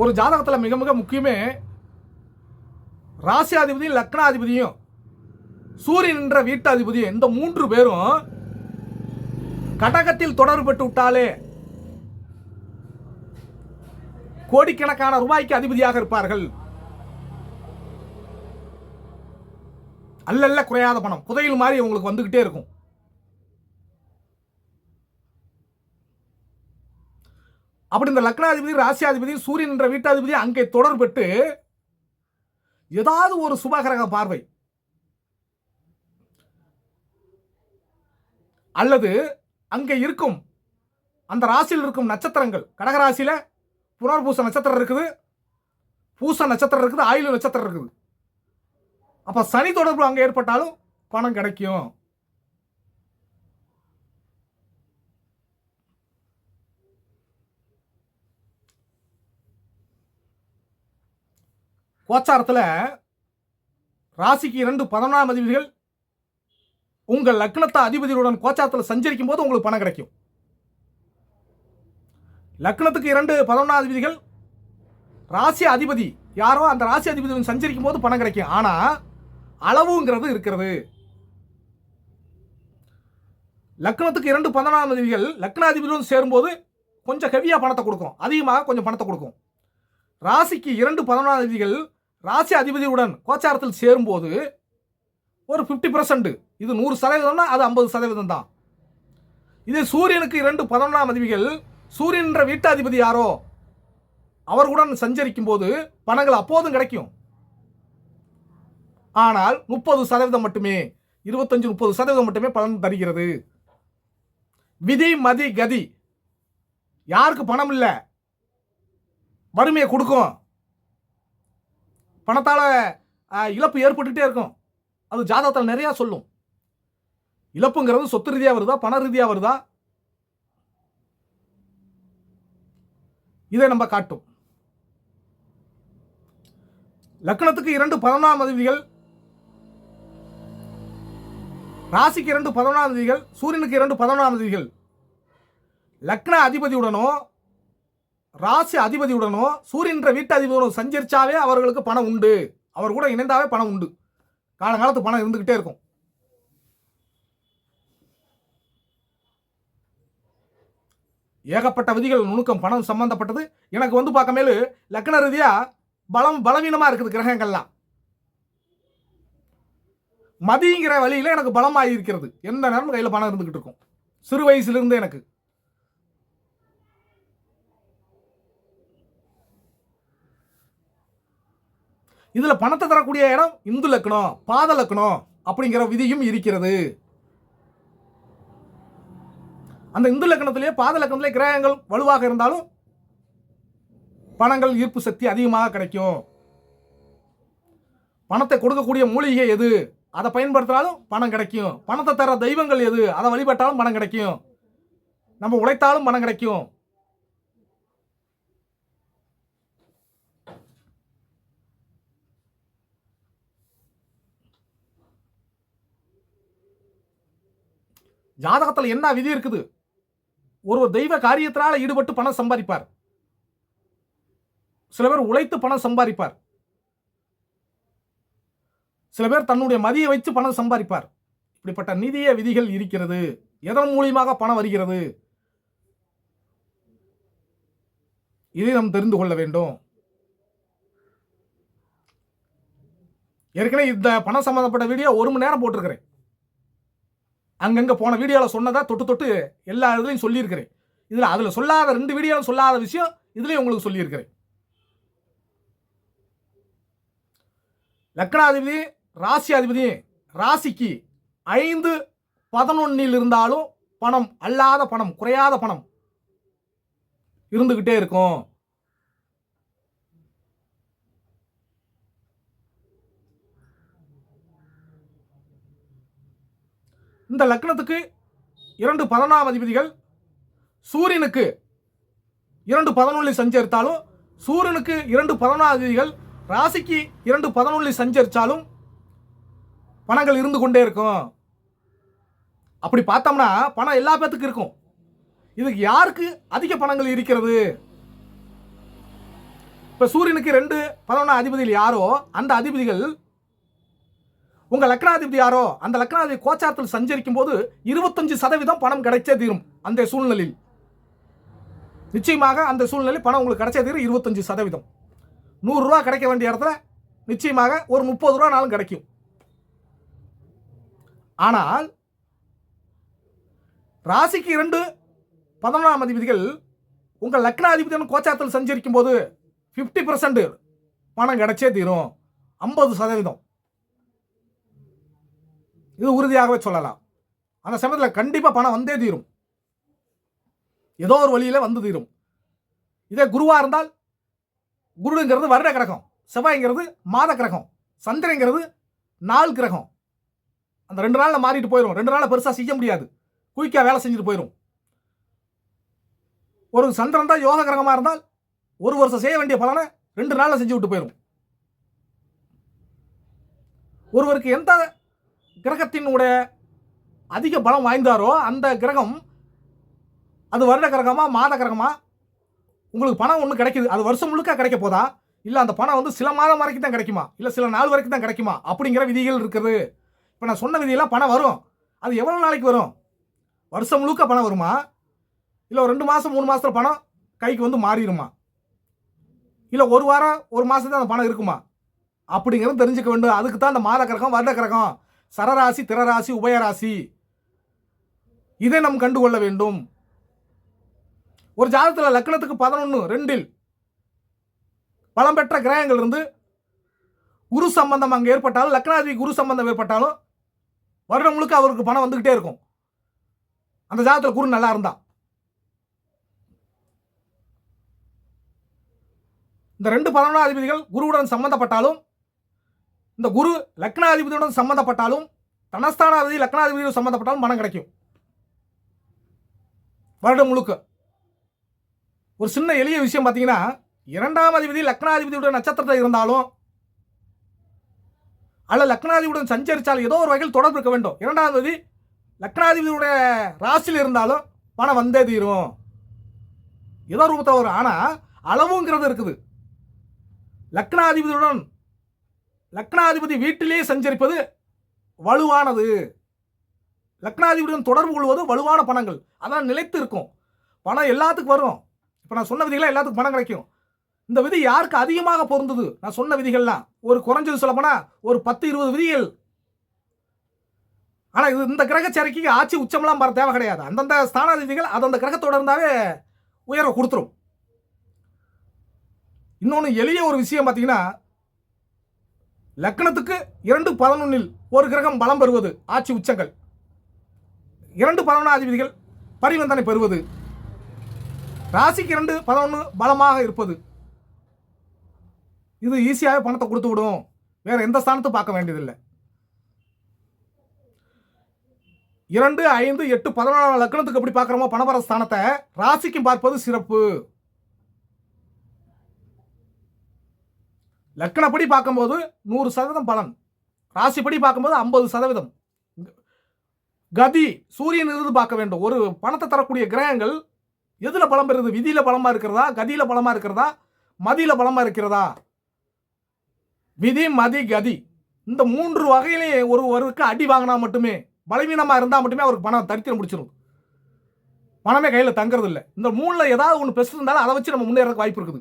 ஒரு ஜாதகத்தில் மிக மிக முக்கியமே ராசியாதிபதியும் லக்னாதிபதியும் சூரியன் என்ற வீட்டாதிபதியும் இந்த மூன்று பேரும் கடகத்தில் தொடர்பட்டு விட்டாலே கோடிக்கணக்கான ரூபாய்க்கு அதிபதியாக இருப்பார்கள். அல்லல்ல குறையாத பணம். புதையல் மாதிரி உங்களுக்கு வந்துகிட்டே இருக்கும். அப்படி இந்த லக்னாதிபதி ராசியாதிபதி சூரியன் என்ற வீட்டாதிபதி அங்கே தொடர்பட்டு ஏதாவது ஒரு சுபகிரக பார்வை. அல்லது அங்கே இருக்கும் அந்த ராசியில் இருக்கும் நட்சத்திரங்கள் கடகராசியில் புனர்பூச நட்சத்திரம் இருக்குது பூச நட்சத்திரம் இருக்குது ஆயுள் நட்சத்திரம் இருக்குது. அப்போ சனி தொடர்பு அங்கே ஏற்பட்டாலும் பணம் கிடைக்கும். கோச்சாரத்தில் ராசிக்கு இரண்டு பதினொன்றாம் அதிபதிகள் உங்கள் லக்னத்தை அதிபதியுடன் கோச்சாரத்தில் சஞ்சரிக்கும் போது உங்களுக்கு பணம் கிடைக்கும். லக்னத்துக்கு இரண்டு பதினொன்றாம் அதிபதிகள் ராசி அதிபதி யாரோ அந்த ராசி அதிபதியுடன் சஞ்சரிக்கும் போது பணம் கிடைக்கும். ஆனால் அளவுங்கிறது இருக்கிறது. லக்னத்துக்கு இரண்டு பதினொன்றாம் அதிபதிகள் லக்னாதிபதியுடன் சேரும்போது கொஞ்சம் ஹெவியாக பணத்தை கொடுக்கும். அதிகமாக கொஞ்சம் பணத்தை கொடுக்கும். ராசிக்கு இரண்டு பதினொன்றாம் தேதிகள் ராசி அதிபதியுடன் கோச்சாரத்தில் சேரும்போது ஒரு ஃபிஃப்டி பர்சன்ட் இது நூறு சதவீதம்னா அது ஐம்பது சதவீதம் தான். இதே சூரியனுக்கு இரண்டு பதினொன்றாம் அதிபதிகள் சூரியன் என்ற வீட்டாதிபதி யாரோ அவர்களுடன் சஞ்சரிக்கும் போது பணங்கள் அப்போதும் கிடைக்கும். ஆனால் முப்பது சதவீதம் மட்டுமே இருபத்தஞ்சு முப்பது சதவீதம் மட்டுமே பலன் தருகிறது. விதி மதி கதி யாருக்கு பணம் இல்லை வறுமையை கொடுக்கும். பணத்தால் இழப்பு ஏற்பட்டுகிட்டே இருக்கும். அது ஜாதகத்தில் நிறையா சொல்லும். இழப்புங்கிறது சொத்து ரீதியாக வருதா பண ரீதியாக வருதா? இதை நம்ம காட்டும். லக்னத்துக்கு இரண்டு பதினொன்றாம் அதிபதிகள் ராசிக்கு இரண்டு பதினொன்றாம் அதிபதிகள் சூரியனுக்கு இரண்டு பதினொன்றாம் அதிபதிகள். லக்ன அதிபதியுடனோ ராசி அதிபதியுடனும் சூரியன்ற வீட்டு அதிபதியுடன் சஞ்சரிச்சாவே அவர்களுக்கு பணம் உண்டு. அவர் கூட இணைந்தாவே பணம் உண்டு. காலங்காலத்து பணம் இருந்துக்கிட்டே இருக்கும். ஏகப்பட்ட விதிகள் நுணுக்கம் பணம் சம்பந்தப்பட்டது. எனக்கு வந்து பார்க்க மேலு லக்ன ரீதியாக பலம் பலவீனமாக இருக்குது கிரகங்கள்லாம். மதிங்கிற வழியில் எனக்கு பலமாக இருக்கிறது எந்த நேரமும் கையில் பணம் இருந்துக்கிட்டு இருக்கும். சிறு வயசுலேருந்து எனக்கு. இதில் பணத்தை தரக்கூடிய இடம் இந்து லக்னம் பாத லக்னம் அப்படிங்கிற விதியும் இருக்கிறது. அந்த இந்து லக்னத்திலேயே பாத லக்னத்திலே கிரகங்கள் வலுவாக இருந்தாலும் பணங்கள் ஈர்ப்பு சக்தி அதிகமாக கிடைக்கும். பணத்தை கொடுக்கக்கூடிய மூலிகை எது? அதை பயன்படுத்தினாலும் பணம் கிடைக்கும். பணத்தை தர தெய்வங்கள் எது? அதை வழிபட்டாலும் பணம் கிடைக்கும். நம்ம உழைத்தாலும் பணம் கிடைக்கும். ஜாதகத்தில் என்ன விதி இருக்குது? ஒரு தெய்வ காரியத்தினால ஈடுபட்டு பணம் சம்பாதிப்பார். சில பேர் உழைத்து பணம் சம்பாதிப்பார். சில பேர் தன்னுடைய மதியை வைத்து பணம் சம்பாதிப்பார். இப்படிப்பட்ட நிதிய விதிகள் இருக்கிறது. எதன் மூலியமாக பணம் வருகிறது? இதை நாம் தெரிந்து கொள்ள வேண்டும். ஏற்கனவே இந்த பணம் சம்பந்தப்பட்ட வீடியோ ஒரு மணி நேரம் போட்டிருக்கிறேன். அங்கங்கே போன வீடியோவில் சொன்னதாக தொட்டு தொட்டு எல்லா இதுலையும் சொல்லியிருக்கிறேன். இதில் அதில் சொல்லாத ரெண்டு வீடியோவில் சொல்லாத விஷயம் இதுலேயும் உங்களுக்கு சொல்லியிருக்கிறேன். லக்னாதிபதி ராசி அதிபதி ராசிக்கு ஐந்து பதினொன்னில் இருந்தாலும் பணம் அல்லாத பணம் குறையாத பணம் இருந்துக்கிட்டே இருக்கும். இந்த லக்னத்துக்கு இரண்டு பதினாம் அதிபதிகள் சூரியனுக்கு இரண்டு பதினொன்றில் சஞ்சரித்தாலும் சூரியனுக்கு இரண்டு பதினொன்றாம் அதிபதிகள் ராசிக்கு இரண்டு பதினொன்றில் சஞ்சரித்தாலும் பணங்கள் இருந்து கொண்டே இருக்கும். அப்படி பார்த்தோம்னா பணம் எல்லா பேத்துக்கும் இருக்கும். இதுக்கு யாருக்கு அதிக பணங்கள் இருக்கிறது? இப்போ சூரியனுக்கு ரெண்டு பதினொன்றாம் அதிபதிகள் யாரோ அந்த அதிபதிகள் உங்க லக்னாதிபதி யாரோ அந்த லக்னாதிபதி கோச்சாரத்தில் சஞ்சரிக்கும் போது இருபத்தஞ்சு சதவீதம் பணம் கிடைச்சே தீரும் அந்த சூழ்நிலையில். நிச்சயமாக அந்த சூழ்நிலை பணம் உங்களுக்கு கிடைச்சே தீரும் இருபத்தஞ்சு சதவீதம். நூறுரூவா கிடைக்க வேண்டிய இடத்துல நிச்சயமாக ஒரு முப்பது ரூபா நாளும் கிடைக்கும். ஆனால் ராசிக்கு இரண்டு பதினொன்றாம் அதிபதிகள் உங்கள் லக்னாதிபதியின் கோச்சாரத்தில் சஞ்சரிக்கும் போது ஃபிஃப்டி பர்சன்ட் பணம் கிடைச்சே தீரும் ஐம்பது சதவீதம். இது உறுதியாகவே சொல்லலாம். அந்த சமயத்தில் கண்டிப்பாக பணம் வந்தே தீரும். ஏதோ ஒரு வழியில் வந்து தீரும். இதே குருவாக இருந்தால் குருங்கிறது வருட கிரகம் செவ்வாய்ங்கிறது மாத கிரகம் சந்திரங்கிறது நாள் கிரகம். அந்த ரெண்டு நாளில் மாறிட்டு போயிடும் ரெண்டு நாளில் பெருசாக செய்ய முடியாது. குயிக்காக வேலை செஞ்சுட்டு போயிடும் ஒரு சந்திரன் தான் யோக கிரகமாக இருந்தால் ஒரு வருஷம் செய்ய வேண்டிய பலனை ரெண்டு நாளில் செஞ்சு விட்டு போயிடும் ஒருவருக்கு எந்த கிரகத்தினுடைய அதிக பலம் வாய்ந்தாரோ அந்த கிரகம் அது வருட கிரகமா மாத கிரகமா உங்களுக்கு பணம் ஒன்று கிடைக்குது. அது வருஷம் முழுக்க கிடைக்க போதா? இல்லை அந்த பணம் வந்து சில மாதம் வரைக்கும் தான் கிடைக்குமா? இல்லை சில நாள் வரைக்கும் தான் கிடைக்குமா? அப்படிங்கிற விதிகள் இருக்குது. இப்போ நான் சொன்ன விதியெல்லாம் பணம் வரும். அது எவ்வளோ நாளைக்கு வரும்? வருஷம் முழுக்க பணம் வருமா? இல்லை ஒரு ரெண்டு மாதம் மூணு மாதத்தில் பணம் கைக்கு வந்து மாறிடுமா? இல்லை ஒரு வாரம் ஒரு மாதத்துல அந்த பணம் இருக்குமா? அப்படிங்கிறது தெரிஞ்சுக்க வேண்டும். அதுக்கு தான் அந்த மாத கிரகம் வருட கிரகம் சரராசி திரராசி உபயராசி. இதை நாம் கண்டுகொள்ள வேண்டும். ஒரு ஜாதத்தில் லக்னத்துக்கு பதினொன்று ரெண்டில் பலம் பெற்ற கிரகங்கள் இருந்து குரு சம்பந்தம் அங்கே ஏற்பட்டாலும் லக்னாதிபதி குரு சம்பந்தம் ஏற்பட்டாலும் வருடம் முழுக்க அவருக்கு பணம் வந்துக்கிட்டே இருக்கும். அந்த ஜாதத்தில் குரு நல்லா இருந்தா இந்த ரெண்டு பதினொன்றாம் அதிபதிகள் குருவுடன் சம்பந்தப்பட்டாலும் இந்த குரு லக்னாதிபதியுடன் சம்மந்தப்பட்டாலும் தனஸ்தானாதிபதி லக்னாதிபதியுடன் சம்மந்தப்பட்டாலும் பணம் கிடைக்கும். வருடம் முழுக்க. ஒரு சின்ன எளிய விஷயம் பார்த்தீங்கன்னா இரண்டாம் அதிபதி லக்னாதிபதியுடைய நட்சத்திரத்தில் இருந்தாலும் அல்ல லக்னாதிபதியுடன் சஞ்சரித்தால் ஏதோ ஒரு வகையில் தொடர்பு இருக்க வேண்டும். இரண்டாம் அதிபதி லக்னாதிபதியுடைய ராசியில் இருந்தாலும் பணம் வந்தே தீரும். ஏதோ ரூபத்தில் வரும். ஆனால் அளவுங்கிறது இருக்குது. லக்னாதிபதியுடன் லக்னாதிபதி வீட்டிலேயே சஞ்சரிப்பது வலுவானது. லக்னாதிபதியுடன் தொடர்பு கொள்வது வலுவான பணங்கள். அதான் நிலைத்து இருக்கும். பணம் எல்லாத்துக்கும் வரும். இப்போ நான் சொன்ன விதிகளாக எல்லாத்துக்கும் பணம் கிடைக்கும். இந்த விதி யாருக்கு அதிகமாக பொருந்தது? நான் சொன்ன விதிகள்லாம். ஒரு குறைஞ்சது சொல்லப்போனால் ஒரு பத்து இருபது விதிகள். ஆனால் இது இந்த கிரக சேர்க்கைக்கு ஆட்சி உச்சம்லாம் வர தேவை கிடையாது. அந்தந்த ஸ்தானாதிபதிகள் அந்தந்த கிரகத்தோட இருந்தாவே உயர்வை கொடுத்துரும். இன்னொன்று எளிய ஒரு விஷயம் பார்த்தீங்கன்னா லக்னத்துக்கு இரண்டு பதினொன்னில் ஒரு கிரகம் பலம் பெறுவது ஆட்சி உச்சங்கள். இரண்டு பதினொன்றாதிபதிகள் பரிவந்தனை பெறுவது. ராசிக்கு இரண்டு பதினொன்று பலமாக இருப்பது. இது ஈஸியாகவே பணத்தை கொடுத்து விடும். வேற எந்த ஸ்தானத்தை பார்க்க வேண்டியதில்லை. இரண்டு ஐந்து எட்டு பதினொன்றாம் லக்னத்துக்கு எப்படி பார்க்குறோமோ பணபர ஸ்தானத்தை ராசிக்கும் பார்ப்பது சிறப்பு. லக்கணப்படி பார்க்கும்போது நூறு சதவீதம் பலன். ராசிப்படி பார்க்கும்போது ஐம்பது சதவீதம். கதி சூரியன் இருந்து பார்க்க வேண்டும். ஒரு பணத்தை தரக்கூடிய கிரகங்கள் எதில் பலம் பெறுது? விதியில் பலமாக இருக்கிறதா? கதியில் பலமாக இருக்கிறதா? மதியில் பலமாக இருக்கிறதா? விதி மதி கதி. இந்த மூன்று வகையிலையும் ஒருவருக்கு அடி வாங்கினா மட்டுமே பலவீனமாக இருந்தால் மட்டுமே அவருக்கு பணம் தரித்திரம் முடிச்சிடும் பணமே கையில் தங்குறது இல்லை இந்த மூணில் ஏதாவது ஒன்று பெஸ்ட் இருந்தாலும் அதை வச்சு நம்ம முன்னேறதுக்கு வாய்ப்பு இருக்குது.